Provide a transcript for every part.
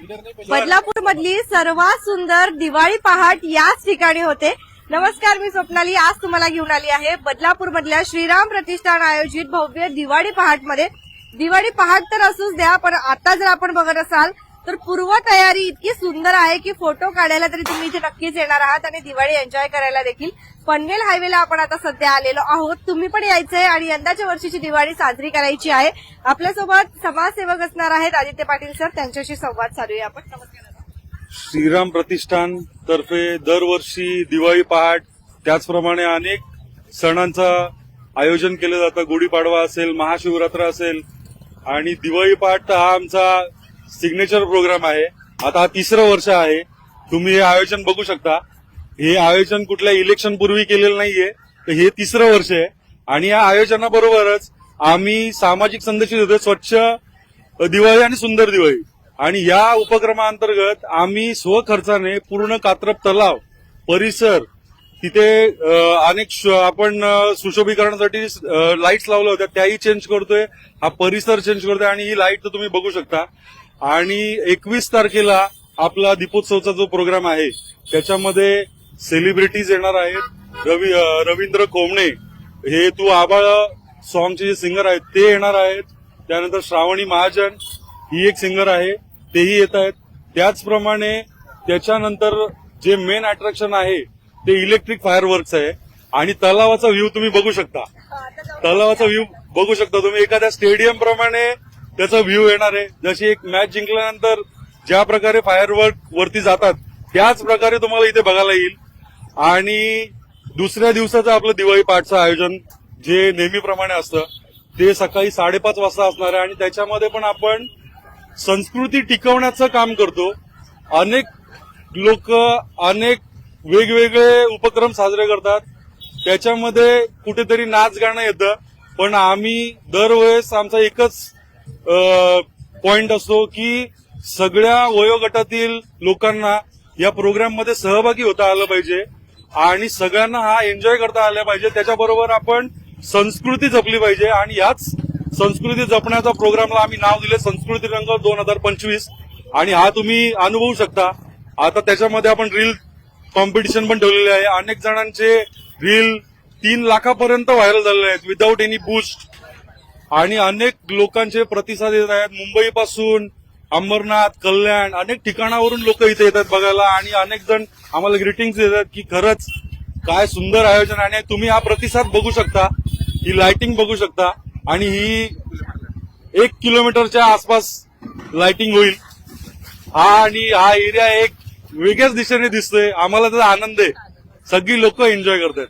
बदलापूर मधली सर्वात सुंदर दिवाळी पहाट याच ठिकाणी होते. नमस्कार मी स्वप्नाली. आज तुम्हाला घेऊन आली आहे बदलापूर मधल्या श्रीराम प्रतिष्ठान आयोजित भव्य दिवाळी पहाटमध्ये दिवाळी पहाट तर असूच द्या पण आता जर आपण बघत असाल तर पूर्व तयारी इतकी सुंदर आहे की फोटो काढायला तरी तुम्ही इथे नक्कीच येणार आहात आणि दिवाळी एन्जॉय करायला देखील. पनवेल हायवेला आपण आता सध्या आलेलो आहोत. तुम्ही पण यायचंय आणि यंदाच्या वर्षीची दिवाळी साजरी करायची आहे. आपल्यासोबत समाजसेवक असणार आहेत आदित्य पाटील सर. त्यांच्याशी संवाद साधूया आपण. नमस्कार श्रीराम प्रतिष्ठान तर्फे दरवर्षी दिवाळी पहाट त्याचप्रमाणे अनेक सणांचं आयोजन केलं जातं. गुढीपाडवा असेल महाशिवरात्र असेल. आणि दिवाळी पहाट हा आमचा सिग्नेचर प्रोग्राम आहे. आता हा तिसरं वर्ष आहे. तुम्ही हे आयोजन बघू शकता. हे आयोजन कुठल्या इलेक्शन पूर्वी केलेलं नाहीये. तर हे तिसरं वर्ष आहे. आणि या आयोजनाबरोबरच आम्ही सामाजिक संदेश देतो स्वच्छ दिवाळी आणि सुंदर दिवाळी. आणि या उपक्रमाअंतर्गत आम्ही स्वखर्चाने पूर्ण कात्रप तलाव परिसर तिथे अनेक आपण सुशोभीकरणासाठी लाईट्स लावल्या होत्या. त्याही चेंज करतोय. हा परिसर चेंज करतोय. आणि ही लाइट तर तुम्ही बघू शकता. आणि एकवीस तारखेला आपला दीपोत्सवचा जो प्रोग्राम आहे त्याच्यामध्ये सेलिब्रिटीज येणार आहेत. रवी रवींद्र कोमणे हे तू आबाळ सॉंगचे जे सिंगर आहेत ते येणार आहेत. त्यानंतर श्रावणी महाजन ही एक सिंगर आहे तेही येत आहेत. त्याचप्रमाणे त्याच्यानंतर जे मेन अट्रॅक्शन आहे ते इलेक्ट्रिक फायरवर्क्स आहे. आणि तलावाचा व्ह्यू तुम्ही बघू शकता. तलावाचा व्ह्यू बघू शकता तुम्ही. एखाद्या स्टेडियम प्रमाणे त्याचा व्ह्यू येणार आहे. जशी एक मॅच जिंकल्यानंतर ज्या प्रकारे फायरवर्क वरती जातात त्याच प्रकारे तुम्हाला इथे बघायला येईल. आणि दुसऱ्या दिवसाचं आपलं दिवाळी पाठचं आयोजन जे नेहमीप्रमाणे असतं ते सकाळी साडेपाच वाजता असणार आहे. आणि त्याच्यामध्ये पण आपण संस्कृती टिकवण्याचं काम करतो. अनेक लोक अनेक वेगवेगळे उपक्रम साजरे करतात. त्याच्यामध्ये कुठेतरी नाच गाणं येतं. पण आम्ही दरवेळेस आमचा एकच पॉइंट असतो की सगळ्या वयोगटातील लोकांना या प्रोग्राममध्ये सहभागी होता आलं पाहिजे आणि सगळ्यांना हा एन्जॉय करता आला पाहिजे. त्याच्याबरोबर आपण संस्कृती जपली पाहिजे आणि याच संस्कृती जपण्याचा प्रोग्रामला आम्ही नाव दिले संस्कृती रंग दोन हजार पंचवीस. आणि हा तुम्ही अनुभवू शकता. आता त्याच्यामध्ये आपण रील कॉम्पिटिशन पण ठेवलेले आहे. अनेक जणांचे रील तीन लाखापर्यंत व्हायरल झालेले आहेत. विदाऊट एनी बूस्ट आणि अनेक लोकांचे प्रतिसाद येत आहेत. मुंबईपासून अंबरनाथ कल्याण अनेक ठिकाणावरून लोक इथे येतात बघायला आणि अनेक जण आम्हाला ग्रीटिंग्स देतात की खरंच काय सुंदर आयोजन आणि तुम्ही हा प्रतिसाद बघू शकता ही लाइटिंग बघू शकता आणि ही एक किलोमीटरच्या आसपास लाइटिंग होईल. हा आणि हा एरिया एक वेगळ्याच दिशेने दिसतोय. आम्हाला त्याचा आनंद आहे. सगळी लोक एन्जॉय करतात.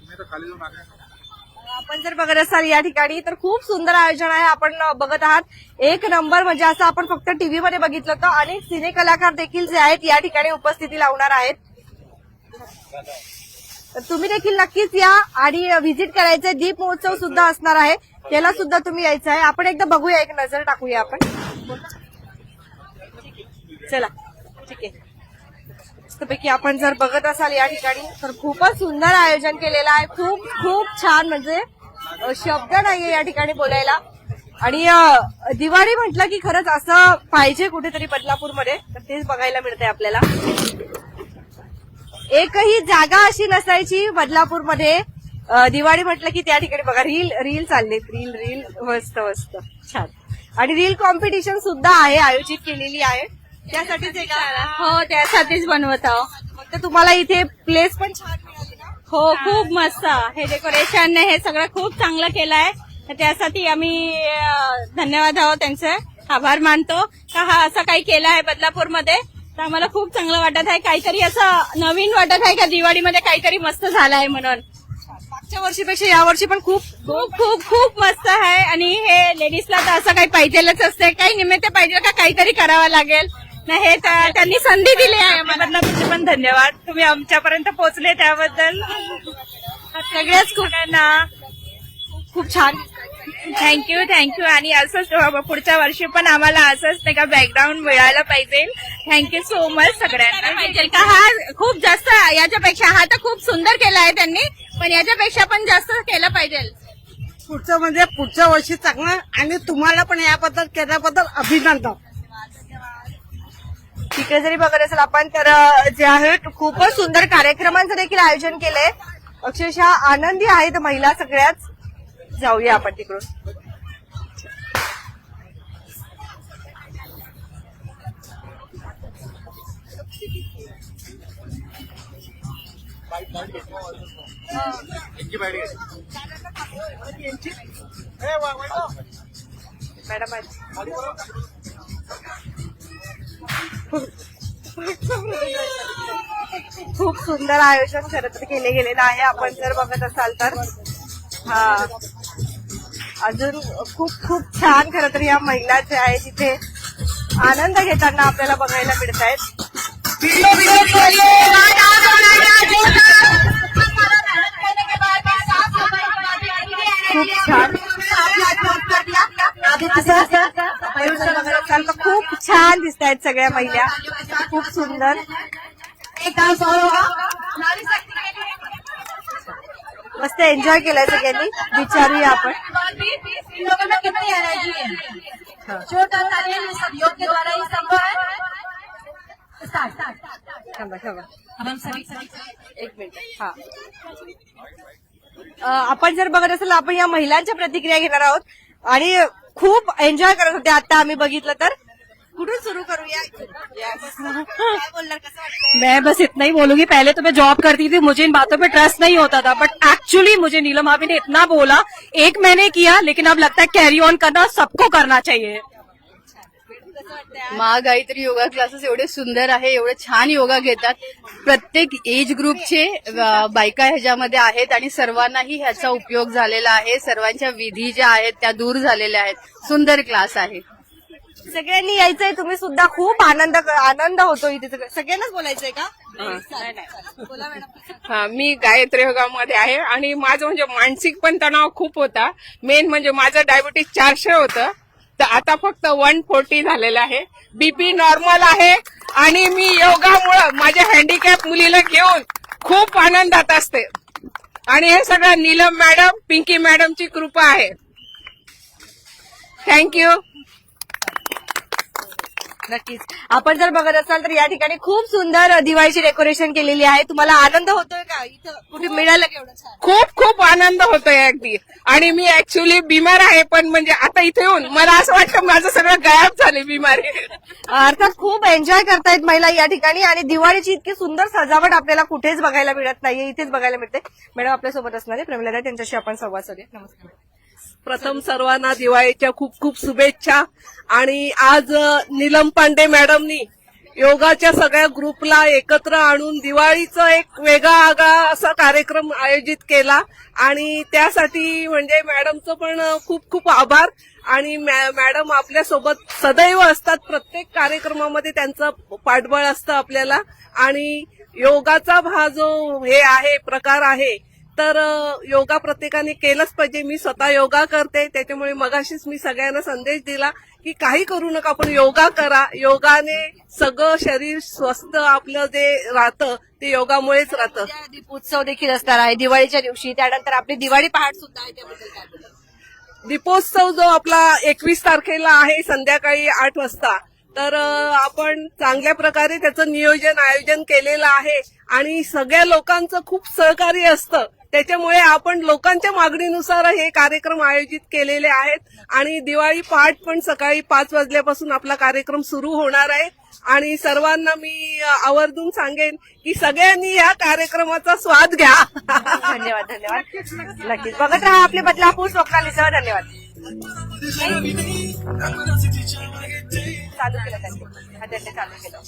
आपण जर बघत असाल या ठिकाणी तर खूप सुंदर आयोजन आहे. आपण बघत आहात. एक नंबर म्हणजे असं आपण फक्त टीव्ही मध्ये बघितलं तर अनेक सिने कलाकार देखील जे आहेत या ठिकाणी उपस्थिती लावणार आहेत. तर तुम्ही देखील नक्कीच या आणि व्हिजिट करायचंय. दीप महोत्सव सुद्धा असणार आहे. त्याला सुद्धा तुम्ही यायचं आहे. आपण एकदा बघूया एक नजर टाकूया आपण. चला ठीक आहे. मस्तपैकी आपण जर बघत असाल या ठिकाणी तर खूपच सुंदर आयोजन केलेलं आहे. खूप खूप छान म्हणजे शब्द नाहीये या ठिकाणी बोलायला. आणि दिवाळी म्हटलं की खरंच असं पाहिजे कुठेतरी बदलापूरमध्ये तर तेच बघायला मिळतंय आपल्याला. एकही जागा अशी नसायची बदलापूरमध्ये. दिवाळी म्हटलं की त्या ठिकाणी बघा रील रील चाललेत. रील रील मस्त मस्त. छान. आणि रील कॉम्पिटिशन सुद्धा आहे आयोजित केलेली आहे. त्यासाठीच एक हो त्यासाठीच बनवत आहो फक्त तुम्हाला इथे प्लेस पण छान हो खूप मस्त. हे डेकोरेशन हे सगळं खूप चांगलं केलं आहे तर त्यासाठी आम्ही धन्यवाद आहोत त्यांचे. आभार मानतो. का हा असं काही केलं आहे बदलापूरमध्ये? तर आम्हाला खूप चांगलं वाटत आहे. काहीतरी असं नवीन वाटत आहे का? दिवाळीमध्ये काहीतरी मस्त झालं आहे म्हणून. मागच्या वर्षीपेक्षा या वर्षी पण खूप खूप खूप खूप मस्त आहे. आणि हे लेडीजला तर असं काही पाहिजेलच असते. काही निमित्त पाहिजे का? काहीतरी करावं लागेल. ना हे तर त्यांनी संधी दिली आहे आम्हाला. तुमचे पण धन्यवाद. तुम्ही आमच्यापर्यंत पोहोचले त्याबद्दल. सगळ्याच खूप खूप छान. थँक्यू थँक्यू आणि असंच पुढच्या वर्षी पण आम्हाला असंच नाही का बॅकग्राऊंड मिळायला पाहिजे. थँक्यू सो मच सगळ्यांना. पाहिजे. का हा खूप जास्त याच्यापेक्षा हा तर खूप सुंदर केला आहे त्यांनी पण याच्यापेक्षा पण जास्त केलं पाहिजे. पुढचं म्हणजे पुढच्या वर्षी चांगलं आणि तुम्हाला पण याबद्दल केल्याबद्दल अभिनंदन. इकडे जरी बघत असेल आपण तर जे आहे खूपच सुंदर कार्यक्रमांचं देखील आयोजन केलंय. अक्षरशः आनंदी आहेत महिला सगळ्याच. जाऊया आपण तिकडून. मॅडम. खूप सुंदर आयोजन खरं तर केले गेलेलं आहे. आपण जर बघत असाल तर. हा. अजून खूप खूप छान खरं तर या महिला जे आहे तिथे आनंद घेताना आपल्याला बघायला मिळत आहेत आहेत सगळ्या महिला. खूप सुंदर. मस्त एन्जॉय केलाय सगळ्यांनी. विचारूया आपण. एक मिनिट. हा. आपण जर बघत असेल आपण या महिलांच्या प्रतिक्रिया घेणार आहोत. आणि खूप एन्जॉय करत होते. आता आम्ही बघितलं तर. कुठून सुरू करूया? काय बोलणार कसं वाटतंय? मैं बस इतना ही बोलूंगी। पहले तो मैं जॉब करती थी मुझे इन बातों पे ट्रस्ट नहीं होता था बट एक्चुअली मुझे नीलम भाभी ने इतना बोला एक मैंने किया लेकिन अब लगता है कैरी ऑन करना सबको करना चाहिए। महागायत्री योगा क्लासेस एवढे सुंदर आहे एवढे छान योगा घेतात. प्रत्येक एज ग्रुपचे अ, बायका ह्याच्यामध्ये आहेत आणि सर्वांनाही ह्याचा उपयोग झालेला आहे. सर्वांच्या विधी ज्या आहेत त्या दूर झालेल्या आहेत. सुंदर क्लास आहे. सगळ्यांनी यायचंय तुम्ही सुद्धा खूप आनंद आनंद होतो इथे सगळं- सगळ्यांनाच बोलायचंय का? बोला मॅडम. हा मी गायत्री योगामध्ये आहे आणि माझं म्हणजे मानसिक पण तणाव खूप होता. मेन म्हणजे माझं डायबिटीस चारशे होतं. तर आता फक्त वन फोर्टी झालेलं आहे. बीपी नॉर्मल आहे आणि मी योगामुळं माझ्या हँडिकॅप मुलीला घेऊन खूप आनंदात असते. आणि हे सगळं नीलम मॅडम पिंकी मॅडमची कृपा आहे. थँक्यू नक्कीच. आपण जर बघत असाल तर या ठिकाणी खूप सुंदर दिवाळीची डेकोरेशन केलेली आहे. तुम्हाला आनंद होतोय का? इथं कुठे मिळालं केवढं छान? खूप खूप आनंद होतोय अगदी. आणि मी ऍक्च्युली बिमार आहे पण म्हणजे आता इथे येऊन मला असं वाटतं माझं सगळं गायब झाले बिमारी. अर्थात खूप एन्जॉय करतायत महिला या ठिकाणी आणि दिवाळीची इतकी सुंदर सजावट आपल्याला कुठेच बघायला मिळत नाहीये इथेच बघायला मिळते. मॅडम आपल्यासोबत असणारे प्रमिला त्यांच्याशी आपण संवाद साधूया. नमस्कार. प्रथम सर्वांना दिवाळीच्या खूप खूप शुभेच्छा. आणि आज नीलम पांडे मॅडमनी योगाच्या सगळ्या ग्रुपला एकत्र आणून दिवाळीचं एक वेगळा आगळा असा कार्यक्रम आयोजित केला. आणि त्यासाठी म्हणजे मॅडमचं पण खूप खूप आभार. आणि मॅ- मॅडम आपल्यासोबत सदैव असतात. प्रत्येक कार्यक्रमामध्ये त्यांचं पाठबळ असतं आपल्याला. आणि योगाचा हा जो हे आहे प्रकार आहे तर योगा प्रत्येकाने केलंच पाहिजे. मी स्वतः योगा करते. त्याच्यामुळे मगाशीच मी सगळ्यांना संदेश दिला की काही करू नका पण योगा करा. योगाने सगळं शरीर स्वस्थ आपलं जे राहतं ते योगामुळेच राहतं. दीपोत्सव देखील असणार आहे दिवाळीच्या दिवशी. त्यानंतर आपली दिवाळी पहाट सुद्धा आहे त्याबद्दल काय बोलाल? दीपोत्सव जो आपला एकवीस तारखेला आहे संध्याकाळी आठ वाजता. तर अ, आपण चांगल्या प्रकारे त्याचं नियोजन आयोजन केलेलं आहे. आणि सगळ्या लोकांचं खूप सहकार्य असतं. त्याच्यामुळे आपण लोकांच्या मागणीनुसार हे कार्यक्रम आयोजित केलेले आहेत. आणि दिवाळी पहाट पण सकाळी पाच वाजल्यापासून आपला कार्यक्रम सुरू होणार आहे. आणि सर्वांना मी आवर्जून सांगेन की सगळ्यांनी या कार्यक्रमाचा स्वाद घ्या. धन्यवाद धन्यवाद. नक्कीच. बघत राहा आपले बदलापूर स्वप्नालीसह. धन्यवाद. चालू केलं त्यांनी. चालू केलं.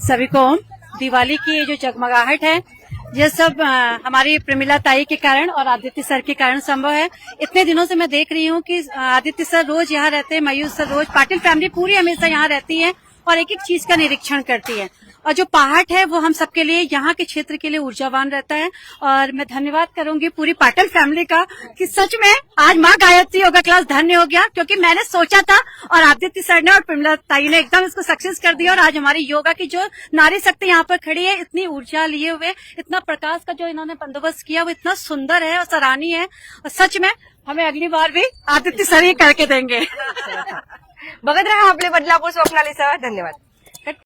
सभी को दिवाली की जो जगमगाहट है ये सब हमारी प्रमिला ताई के कारण और आदित्य सर के कारण संभव है। इतने दिनों से मैं देख रही हूँ कि आदित्य सर रोज यहाँ रहते हैं, मयूर सर रोज, पाटिल फैमिली पूरी हमेशा यहाँ रहती है और एक एक चीज़ का निरीक्षण करती है। और जो पहाड़ है, वो हम सबके लिए यहाँ के क्षेत्र के लिए ऊर्जावान रहता है। और मैं धन्यवाद करूँगी पूरी पाटल फैमिली का कि सच में आज माँ गायत्री योगा क्लास धन्य हो गया, क्योंकि मैंने सोचा था और आदित्य सर ने और प्रमिला ताई ने एकदम इसको सक्सेस कर दिया और आज हमारी योगा की जो नारी शक्ति यहाँ पर खड़ी है, इतनी ऊर्जा लिए हुए, इतना प्रकाश का जो इन्होंने बंदोबस्त किया, वो इतना सुंदर है और सराहनीय है। और सच में हमें अगली बार भी आदित्य सर ही करके देंगे। बघत रहा आपले बदलापूर स्वप्नालीसह धन्यवाद।